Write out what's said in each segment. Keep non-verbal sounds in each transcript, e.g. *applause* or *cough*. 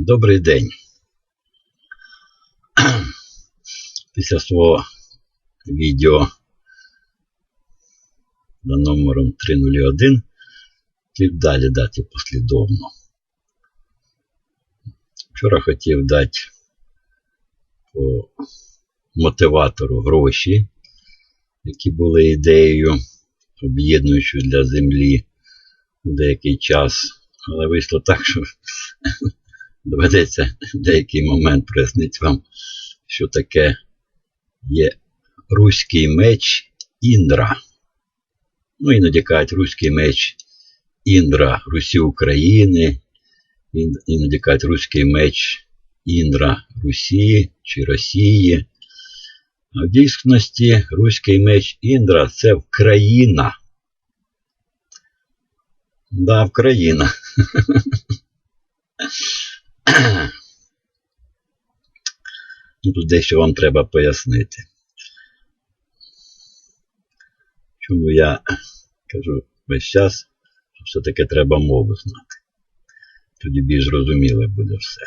Добрий день. *clears throat* Після свого відео за номером 301 хотів далі дати послідовно. Вчора хотів дати по мотиватору гроші, які були ідеєю, об'єднуючою для землі деякий час. Але вийшло так, що *laughs* доведеться деякий момент пояснити вам, що таке є руський меч Індра. Ну, іноді кажуть руський меч Індра Русі України, ін- іноді кажуть руський меч Індра Русі чи Росії. А в дійсності руський меч Індра це Вкраїна. Да, Вкраїна. *laughs* *clears throat* Тут дещо вам треба пояснити. Чому я кажу весь час, що все-таки треба мову знати. Тоді більш зрозуміле буде все.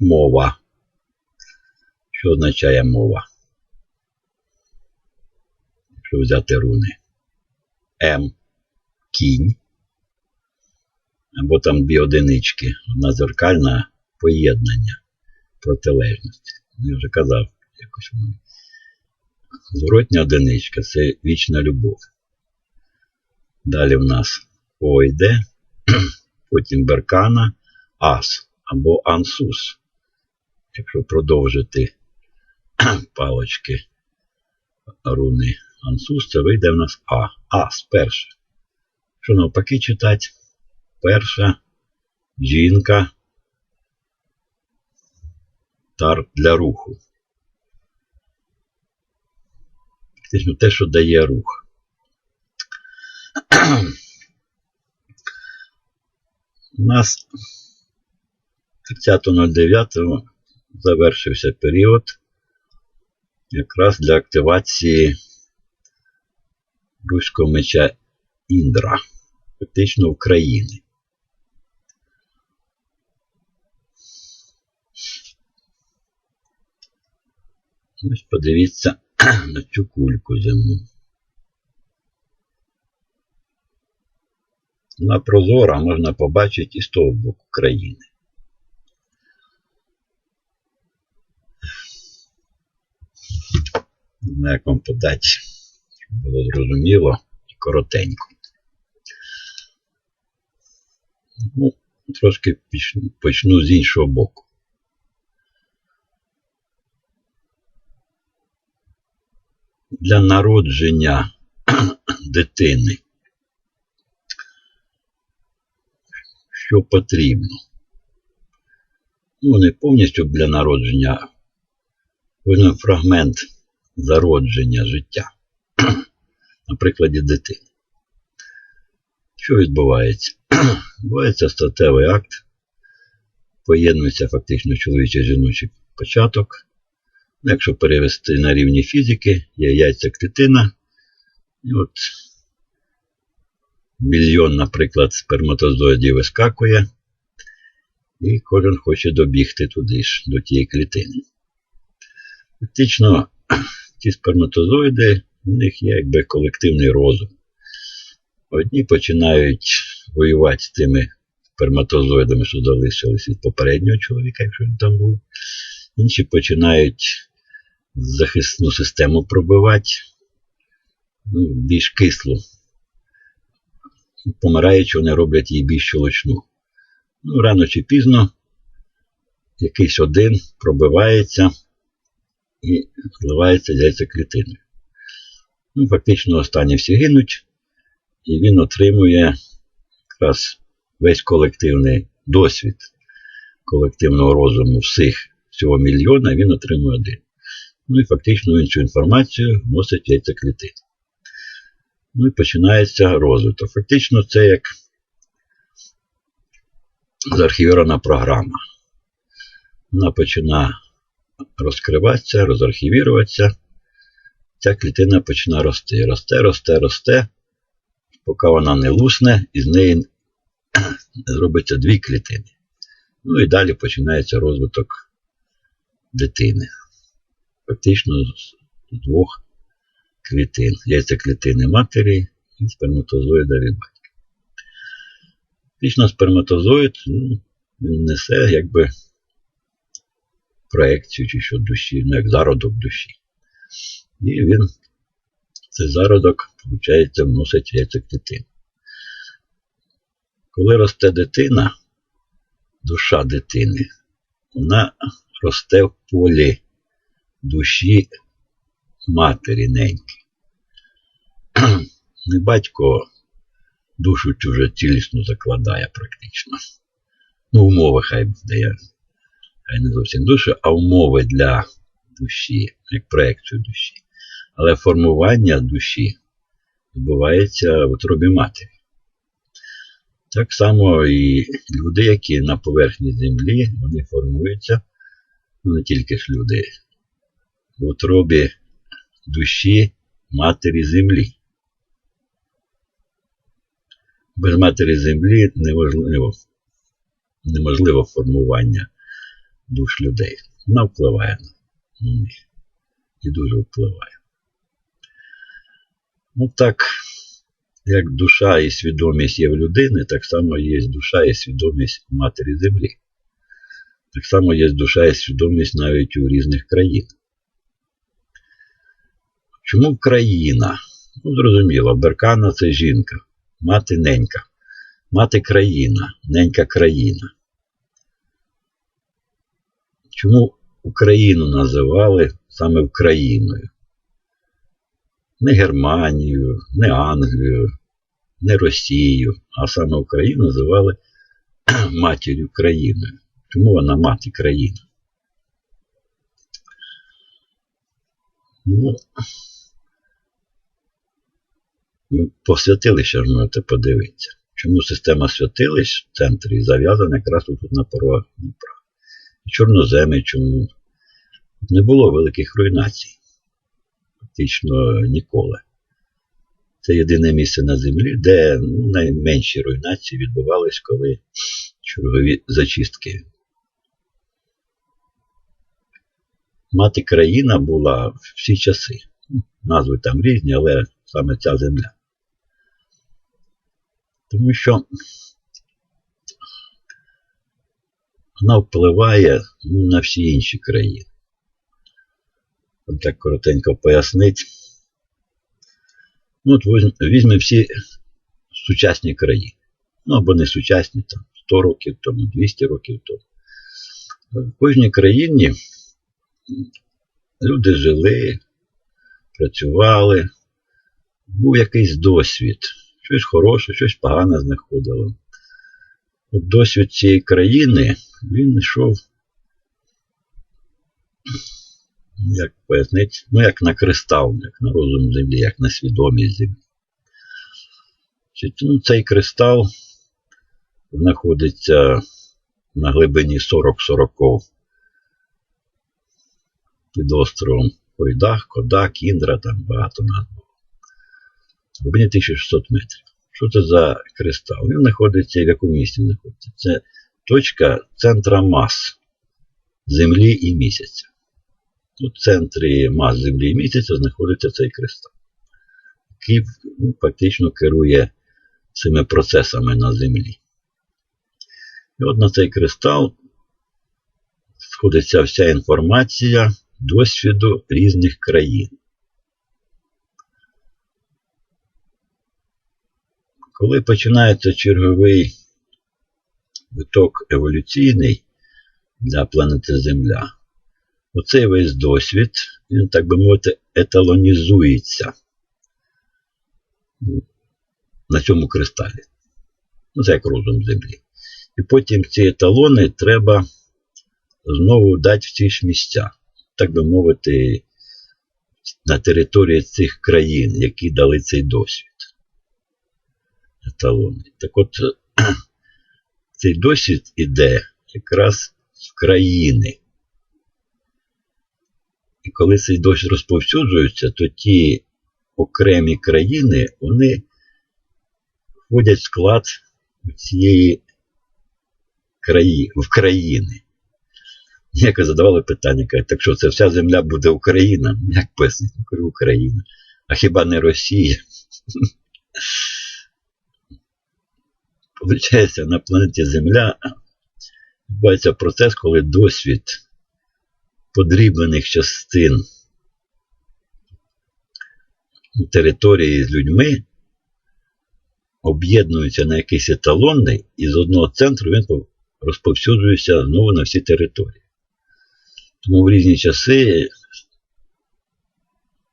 Мова. Що означає мова? Якщо взяти руни. М. Кінь. Або там дві одинички. Одна зеркальна поєднання протилежності. Я вже казав якось. Зворотня одиничка це вічна любов. Далі в нас О *clears throat* потім беркана, ас або ансус. Якщо продовжити *clears throat* палочки руни ансус, це вийде в нас А. Ас перше. Що навпаки читати? Перша жінка тар для руху. Фактично те, що дає рух. У нас 30.09 завершився період якраз для активації руського меча Індра, фактично України. Ось подивіться *clears throat* на цю кульку земну. Вона прозора можна побачити і з того боку країни. Не знаю, як подати, було зрозуміло і коротенько. Ну, трошки почну, почну з іншого боку. Для народження *clears throat* дитини. Що потрібно? Ну, не повністю для народження, кожен фрагмент зародження життя. *clears throat* На прикладі дитини. Що відбувається? *clears throat* Відбувається статевий акт, поєднується фактично чоловічий жіночий початок. Якщо перевести на рівні фізики, є яйця клітина. І от мільйон, наприклад, сперматозоїдів вискакує, і кожен хоче добігти туди ж, до тієї клітини. Фактично, ці сперматозоїди, у них є якби колективний розум. Одні починають воювати з тими сперматозоїдами, що залишились від попереднього чоловіка, якщо він там був. Інші починають захисну систему пробивати, ну, більш кислу. Помираючи, вони роблять її більш щелочну. Ну, рано чи пізно якийсь один пробивається і зливається яйцеклітиною. Ну, фактично останні всі гинуть, і він отримує якраз весь колективний досвід колективного розуму всіх всього мільйона, він отримує один. Ну і фактично цю інформацію вносить в. Ну і починається розвиток. Фактично це як заархівірована програма. Вона починає розкриватися, розархівіруватися. Ця клітина починає рости. Росте, росте, росте, поки вона не лусне, і з неї зробиться дві клітини. Ну і далі починається розвиток дитини. Фактично з двох клітин. Яйцеклітини матері і сперматозоїда від батька. Фактично сперматозоїд ну, він несе якби проекцію чи що душі, ну як зародок душі. І він, цей зародок, виходить, вносить яйцеклітину. Коли росте дитина, душа дитини, вона росте в полі душі матері неньки. *clears throat* Не батько душу вже цілісно закладає практично. Ну, умови хай я, хай не зовсім душу, а умови для душі, як проекцію душі. Але формування душі відбувається в утробі матері. Так само і люди, які на поверхні землі, вони формуються, ну не тільки ж люди, в утробі душі матері землі. Без матері землі неможливо, неможливо формування душ людей. Вона впливає на них і дуже впливає. Ну так, як душа і свідомість є в людини, так само є душа і свідомість в матері землі. Так само є душа і свідомість навіть у різних країнах. Чому країна? Ну, зрозуміло, Беркана це жінка, мати ненька, мати країна, ненька країна. Чому Україну називали саме Україною? Не Германію, не Англію, не Росію, а саме Україну називали *clears throat* матір'ю країною. Чому вона мати країна? Ну, по святилищах можете подивитися. Чому система святилищ в центрі зав'язана якраз тут на порогах Дніпра. Чорноземи чому? Не було великих руйнацій. Фактично ніколи. Це єдине місце на землі, де ну, найменші руйнації відбувались, коли чергові зачистки. Мати країна була всі часи. Назви там різні, але саме ця земля. Тому що вона впливає ну, на всі інші країни. Так коротенько пояснити. Ну, от візьмемо всі сучасні країни. Ну, або не сучасні, там 100 років тому, 200 років тому. В кожній країні люди жили, працювали, був якийсь досвід. Щось хороше, щось погане знаходило. От досвід цієї країни, він йшов, ну, як пояснити, ну, як на кристал, як на розум землі, як на свідомість землі. Ну, Цей кристал знаходиться на глибині 40-40 під островом Койдах, Кода, Кіндра, там багато назв глибині 1600 метрів. Що це за кристал? Він знаходиться і в якому місці знаходиться? Це точка центра мас Землі і місяця. У центрі мас Землі і місяця знаходиться цей кристал, який ну, фактично керує цими процесами на Землі. І от на цей кристал сходиться вся інформація досвіду різних країн. Коли починається черговий виток еволюційний для планети Земля, оцей весь досвід, він, так би мовити, еталонізується на цьому кристалі. Ну, це як розум Землі. І потім ці еталони треба знову дати в ці ж місця, так би мовити, на території цих країн, які дали цей досвід еталони. Так от цей досвід іде якраз з країни. І коли цей досвід розповсюджується, то ті окремі країни, вони входять в склад цієї краї, в країни. Як задавали питання, кажуть, так що це вся земля буде Україна? Як пояснити? Україна. А хіба не Росія? *laughs* Получається, на планеті Земля відбувається процес, коли досвід подріблених частин території з людьми об'єднуються на якийсь еталонний, і з одного центру він розповсюджується знову на всі території. Тому в різні часи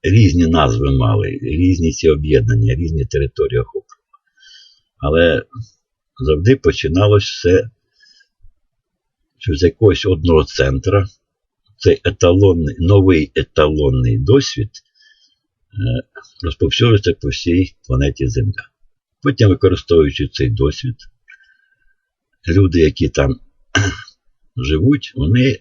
різні назви мали, різні ці об'єднання, різні території охоплювали. Але завжди починалось все з якогось одного центра. Цей еталонний, новий еталонний досвід е, розповсюджується по всій планеті Земля. Потім, використовуючи цей досвід, люди, які там *clears throat* живуть, вони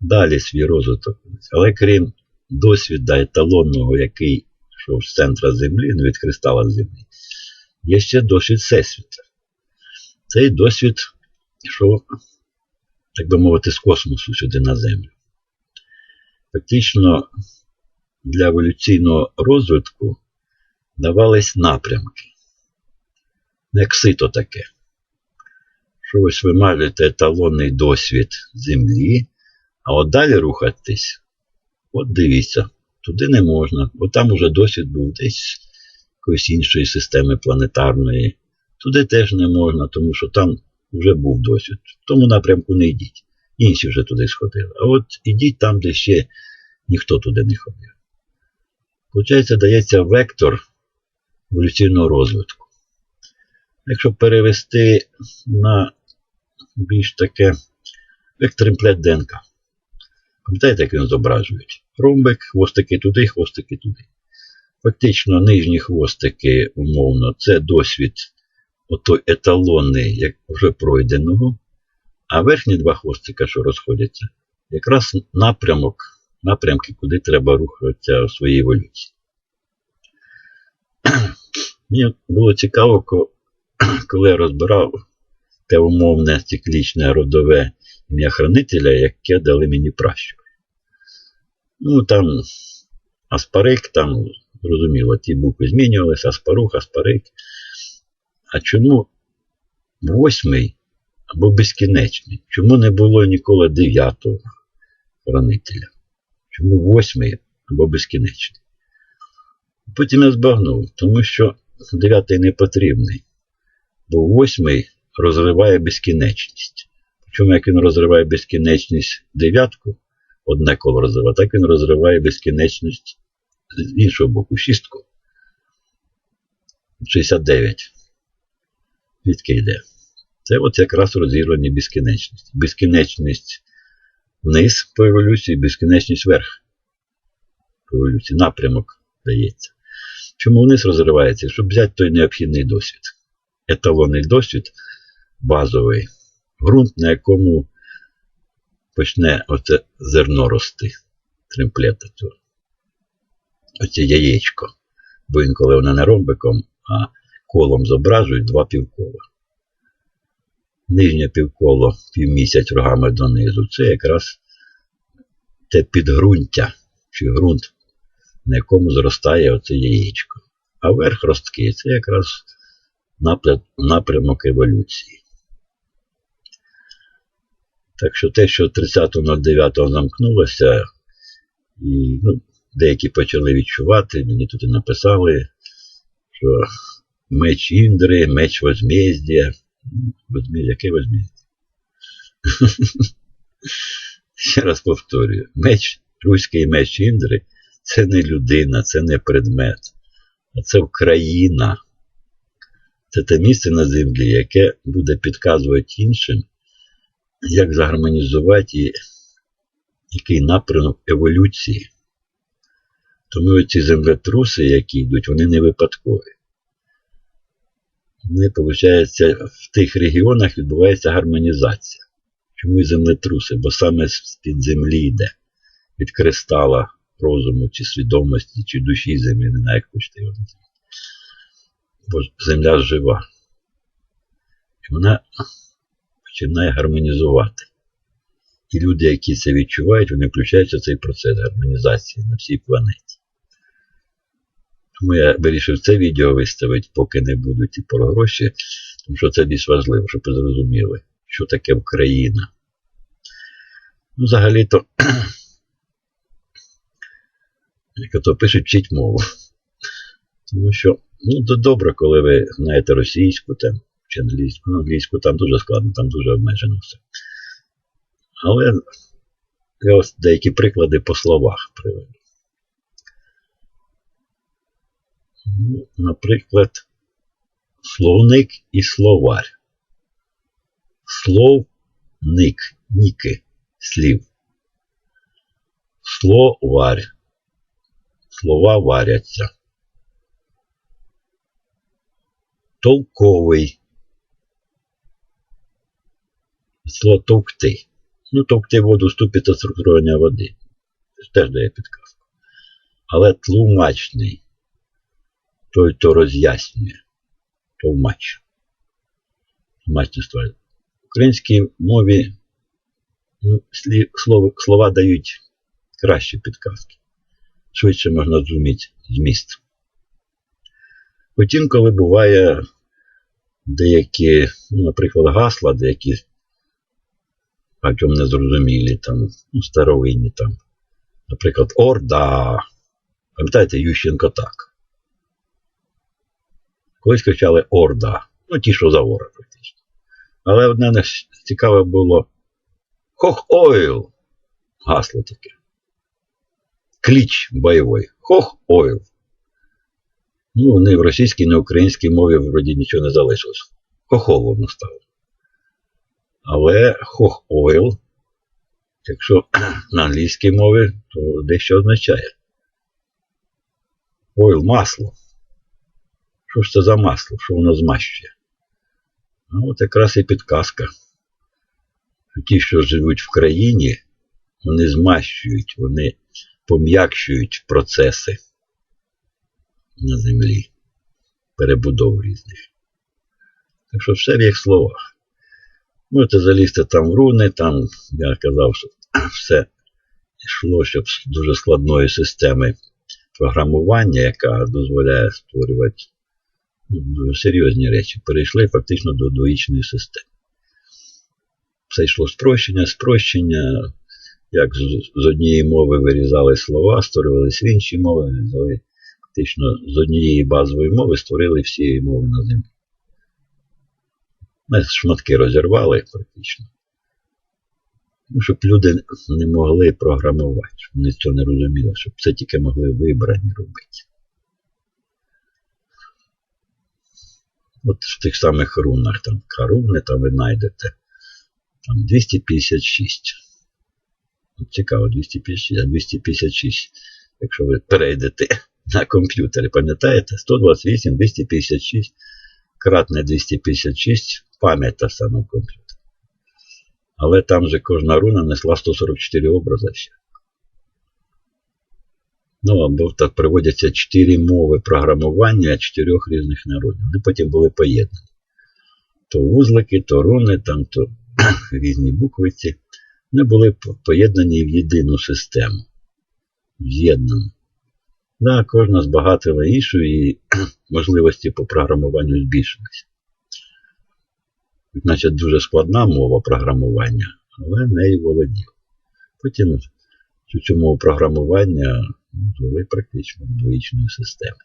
далі свій розвиток. Але крім досвіда еталонного, який йшов з центра Землі, ну від кристала Землі, є ще досвід Всесвіта. Цей досвід йшов, так би мовити, з космосу сюди на Землю. Фактично для еволюційного розвитку давались напрямки. Як сито таке. Що ось ви маєте еталонний досвід Землі, а от далі рухатись, от дивіться, туди не можна, бо там уже досвід був десь якоїсь іншої системи планетарної. Туди теж не можна, тому що там вже був досвід. В тому напрямку не йдіть. Інші вже туди сходили. А от ідіть там, де ще ніхто туди не ходив. Получається, дається вектор еволюційного розвитку. Якщо перевести на більш таке вектор імплет ДНК. Пам'ятаєте, як він зображують? Ромбик, хвостики туди, хвостики туди. Фактично, нижні хвостики, умовно, це досвід ото еталонний, як вже пройденого, а верхні два хвостика, що розходяться, якраз напрямок, напрямки, куди треба рухатися в своїй еволюції. *clears throat* Мені було цікаво, *clears throat* коли я розбирав те умовне циклічне родове ім'я хранителя, яке дали мені пращури. Ну, там Аспарик, там, зрозуміло, ті букви змінювалися, Аспарух, Аспарик. А чому восьмий або безкінечний? Чому не було ніколи дев'ятого хранителя? Чому восьмий або безкінечний? Потім я збагнув, тому що дев'ятий не потрібний, бо восьмий розриває безкінечність. Чому як він розриває безкінечність дев'ятку, одне коло розриває, так він розриває безкінечність з іншого боку, шістку. 69 звідки йде. Це от якраз розірвані безкінечність. Безкінечність вниз по еволюції, безкінечність вверх по еволюції. Напрямок дається. Чому вниз розривається? Щоб взяти той необхідний досвід. Еталонний досвід базовий. Грунт, на якому почне оце зерно рости. Тримплета цього. Оце яєчко. Бо інколи вона не ромбиком, а колом зображують два півкола. Нижнє півколо півмісяць рогами донизу це якраз те підґрунтя чи ґрунт, на якому зростає оце яєчко. А верх ростки це якраз напрямок еволюції. Так що те, що 30.09 замкнулося, і ну, деякі почали відчувати, мені тут і написали, що меч Індри, меч возмездя. Возмездя, яке возмездя? *laughs* Ще раз повторюю, меч, руський меч Індри це не людина, це не предмет, а це Україна. Це те місце на землі, яке буде підказувати іншим, як загармонізувати і який напрямок еволюції. Тому ці землетруси, які йдуть, вони не випадкові не виходить, в тих регіонах відбувається гармонізація. Чому і землетруси? Бо саме з-під землі йде, від кристала розуму, чи свідомості, чи душі землі, не знаю, як хочете його назвати. Бо земля жива. вона починає гармонізувати. І люди, які це відчувають, вони включаються в цей процес гармонізації на всій планеті. Тому я вирішив це відео виставити, поки не будуть і про гроші, тому що це більш важливо, щоб ви зрозуміли, що таке Україна. Ну, взагалі-то, *clears throat* як то пишуть, вчить мову. Тому що, ну, то добре, коли ви знаєте російську там, чи англійську. Ну, англійську там дуже складно, там дуже обмежено все. Але я ось деякі приклади по словах приведу. Ну, Наприклад, словник і словар. Словник, ніки, слів. Словар. Слова варяться. Толковий. Слово товкти. Ну, товкти воду ступі та структурування води. Теж дає підказку. Але тлумачний. Той, хто роз'яснює. Тлумач. Тлумачництво. В українській мові ну, слова, слова дають кращі підказки. Швидше можна зрозуміти зміст. Хоч інколи буває деякі, ну, наприклад, гасла, деякі багатьом незрозумілі, там, ну, старовинні там. Наприклад, Орда. Пам'ятаєте, Ющенко так. Колись кричали Орда. Ну, ті, що за вора, практично. Але одне не цікаве було Хох Ойл. Гасло таке. Кліч бойовий. Хох Ойл. Ну, вони в російській, на українській мові вроді нічого не залишилось. Хохол воно стало. Але хох ойл, якщо на англійській мові, то дещо означає. Ойл масло. Що ж це за масло? Що воно змащує? Ну, от якраз і підказка. Ті, що живуть в країні, вони змащують, вони пом'якшують процеси на землі, перебудов різних. Так що все в їх словах. Можете залізти там в руни, там я казав, що *clears throat* все йшло, щоб з дуже складної системи програмування, яка дозволяє створювати дуже серйозні речі, перейшли фактично до двоїчної системи. Все йшло спрощення, спрощення, як з однієї мови вирізали слова, створювалися інші мови, вирізали фактично з однієї базової мови створили всі мови на землі. Ми шматки розірвали практично. Ну, щоб люди не могли програмувати, щоб вони цього не розуміли, щоб це тільки могли вибрані робити. От в тих самих рунах, там руни, там ви знайдете там 256. От цікаво, 256, а 256, якщо ви перейдете *laughs* на комп'ютері, пам'ятаєте? 128, 256, кратне 256 пам'ять та сама комп'ютер. Але там же кожна руна несла 144 образи ще. Ну, або так приводяться 4 мови програмування чотирьох різних народів. Вони потім були поєднані. То вузлики, то руни, там, то *clears throat* різні буквиці. Вони були поєднані в єдину систему. З'єднані. Да, кожна збагатила іншу і *clears throat* можливості по програмуванню збільшилися значить, дуже складна мова програмування, але нею володів. Потім цю, мову програмування звели практично двоїчної системи.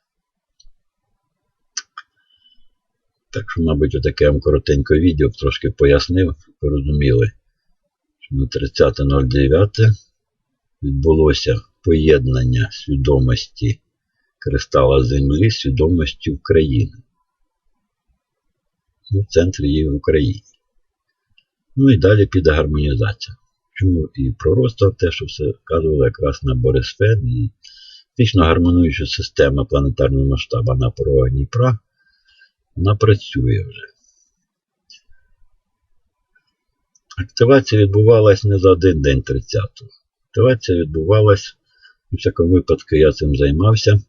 Так що, мабуть, отаке вам коротеньке відео трошки пояснив, порозуміли, що на 30.09 відбулося поєднання свідомості кристала Землі з свідомості України в центрі її в Україні. Ну і далі піде гармонізація. Чому і пророцтво те, що все вказувало якраз на Борисфен і фактично гармонуюча система планетарного масштабу на порога Дніпра, вона працює вже. Активація відбувалась не за один день 30-го. Активація відбувалась, у всякому випадку, я цим займався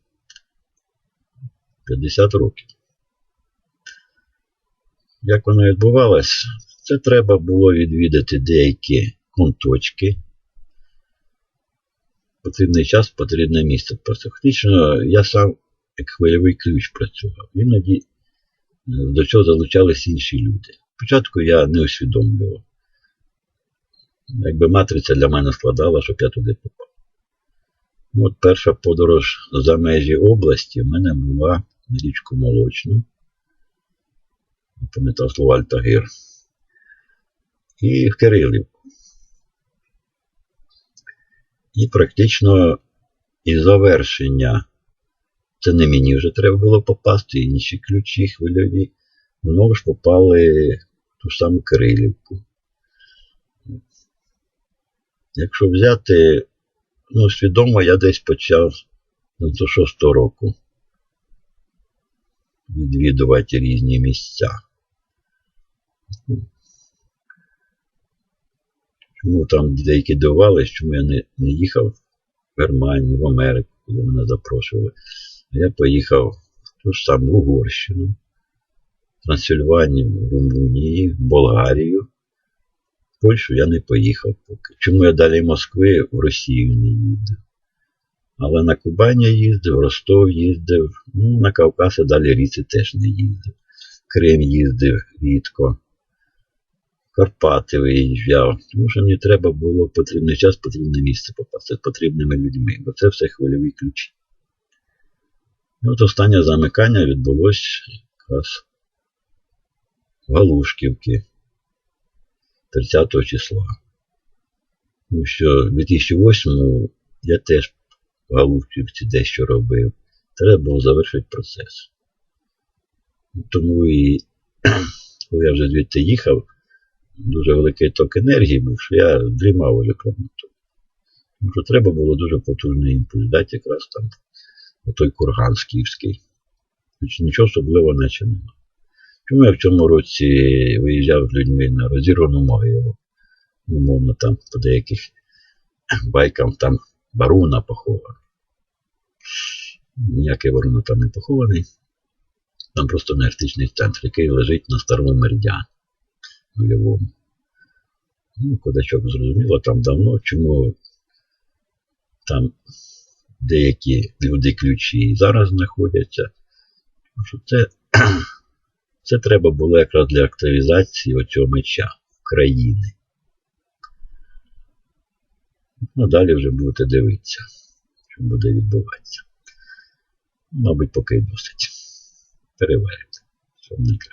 50 років. як воно відбувалось, це треба було відвідати деякі куточки. Потрібний час, потрібне місце. Просто фактично я сам як хвильовий ключ працював. Іноді е, до цього залучались інші люди. Спочатку я не усвідомлював. Якби матриця для мене складала, щоб я туди попав. От перша подорож за межі області в мене була на річку Молочну. Пам'ятав слово Альтагир. І в Кирилівку. І практично і завершення. Це не мені вже треба було попасти, інші ключі хвильові. Знову ж попали в ту саму Кирилівку. Якщо взяти, ну, свідомо я десь почав з 96 року відвідувати різні місця. Чому там деякі дивувались, чому я не, не їхав в Германію, в Америку, куди мене запрошували. А я поїхав в ту ж саму Угорщину, Трансильванію, в Румунії, Болгарію. Польщу я не поїхав поки. Чому я далі Москви в Росію не їздив? Але на Кубані їздив, Ростов їздив, ну, на Кавказ і далі ріці теж не їздив. Крим їздив рідко. Карпати виїжджав, тому що мені треба було в потрібний час, потрібне місце попасти з потрібними людьми, бо це все хвильові ключі. І от останнє замикання відбулося якраз в Галушківці 30 числа. Тому що в 2008 я теж в Галушківці дещо робив. Треба було завершити процес. Тому і *clears throat* коли я вже звідти їхав, дуже великий ток енергії був, що я дрімав уже. Тому що треба було дуже потужний імпульс дати якраз там той курган скіфський. Нічого особливого наче нема. Чому я в цьому році виїжджав з людьми на розірвану могилу? Умовно там по деяких байкам там Варуна похована. Ніякий Варуна там не похований. Там просто енергетичний центр, який лежить на старому меридіані нульовому. Ну, Кодачок зрозуміло, там давно, чому там деякі люди ключі і зараз знаходяться. Що це, *clears throat* це треба було якраз для активізації оцього меча країни. Ну, далі вже будете дивитися, що буде відбуватися. Мабуть, поки й досить. Найкраще.